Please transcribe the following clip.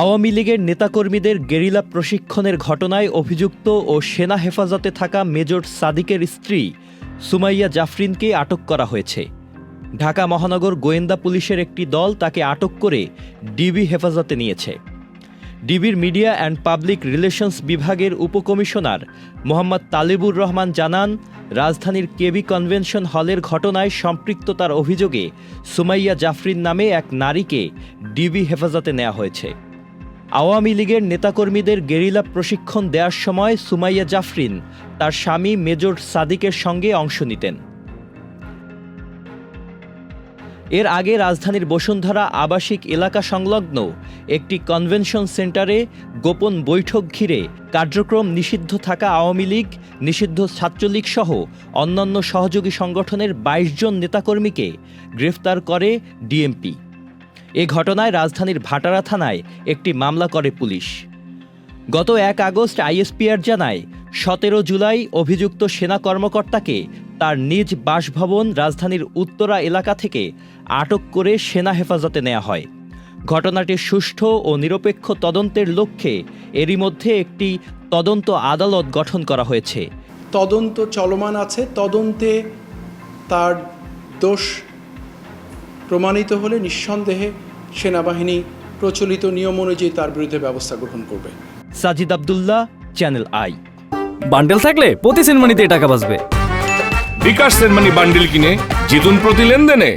আওয়ামী লীগের নেতাকর্মীদের গেরিলা প্রশিক্ষণের ঘটনায় অভিযুক্ত ও সেনা হেফাজতে থাকা মেজর সাদিকের স্ত্রী সুমাইয়া জাফরিনকে আটক করা হয়েছে। ঢাকা মহানগর গোয়েন্দা পুলিশের একটি দল তাকে আটক করে ডিবি হেফাজতে নিয়েছে। ডিবির মিডিয়া অ্যান্ড পাবলিক রিলেশনস বিভাগের উপকমিশনার মোহাম্মদ তালিবুর রহমান জানান, রাজধানীর কেবি কনভেনশন হলের ঘটনায় সম্পৃক্ততার অভিযোগে সুমাইয়া জাফরিন নামে এক নারীকে ডিবি হেফাজতে নেওয়া হয়েছে। আওয়ামী লীগের নেতাকর্মীদের গেরিলা প্রশিক্ষণ দেওয়ার সময় সুমাইয়া জাফরিন তার স্বামী মেজর সাদিকের সঙ্গে অংশ নিতেন। এর আগে রাজধানীর বসুন্ধরা আবাসিক এলাকা সংলগ্ন একটি কনভেনশন সেন্টারে গোপন বৈঠক ঘিরে কার্যক্রম নিষিদ্ধ থাকা আওয়ামী লীগ, নিষিদ্ধ ছাত্রলীগ সহ অন্যান্য সহযোগী সংগঠনের ২২ জন নেতাকর্মীকে গ্রেফতার করে ডিএমপি। এ ঘটনায় রাজধানীর ভাটারা থানায় একটি মামলা করে পুলিশ। গত এক আগস্ট আইএসপিআর জানায়, সতেরো জুলাই অভিযুক্ত সেনা কর্মকর্তাকে তার নিজ বাসভবন রাজধানীর উত্তরা এলাকা থেকে আটক করে সেনা হেফাজতে নেওয়া হয়। ঘটনাটির সুষ্ঠু ও নিরপেক্ষ তদন্তের লক্ষ্যে এরই মধ্যে একটি তদন্ত আদালত গঠন করা হয়েছে। তদন্ত চলমান আছে, তদন্তে তার দোষ প্রমাণিত হলে নিঃসন্দেহে সেনাবাহিনী প্রচলিত নিয়ম অনুযায়ী তার বিরুদ্ধে ব্যবস্থা গ্রহণ করবে। Sajid Abdullah channel I bundle থাকলে প্রতি সেনমানিতে টাকা বাঁচবে। বিকাশ সেনমানি বান্ডেল কিনে জিতুন প্রতি লেনদেনে।